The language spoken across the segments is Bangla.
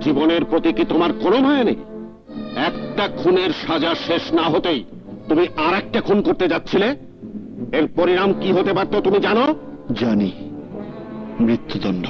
জীবনের প্রতি কি তোমার কোনো ভয় নেই? একটা খুনের সাজা শেষ না হতেই তুমি আর একটা খুন করতে যাচ্ছিলে? এর পরিণাম কি হতে পারতো তুমি জানো? জানি। মৃত্যুদণ্ড।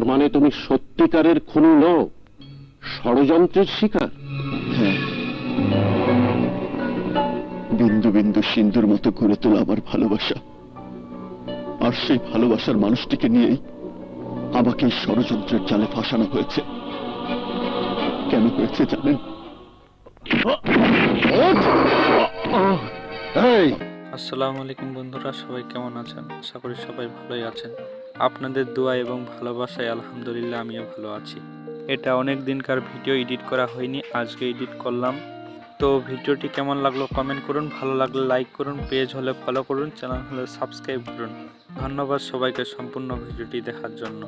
তার মানে তুমি সত্যিকারের খুনি নও ষড়যন্ত্রের শিকার। হ্যাঁ। বিন্দু বিন্দু সিন্ধুর মতো গড়ে তোলা আমার ভালোবাসা। আর সেই ভালোবাসার মানুষটিকে নিয়েই আমাকে এই ষড়যন্ত্রের জালে ফাঁসানো হয়েছে। কেন হয়েছে জানেন? এই আসসালামু আলাইকুম বন্ধুরা সবাই কেমন আছেন? আশা করি সবাই ভালোই আছেন। আপনাদের দোয়া এবং ভালোবাসায় আলহামদুলিল্লাহ আমিও ভালো আছি। এটা অনেক দিনকার ভিডিও এডিট করা হয়নি, আজকে এডিট করলাম। তো ভিডিওটি কেমন লাগল কমেন্ট করুন, ভালো লাগলে লাইক করুন, পেজ হলে ফলো করুন, চ্যানেল হলে সাবস্ক্রাইব করুন। ধন্যবাদ সবাইকে সম্পূর্ণ ভিডিওটি দেখার জন্য।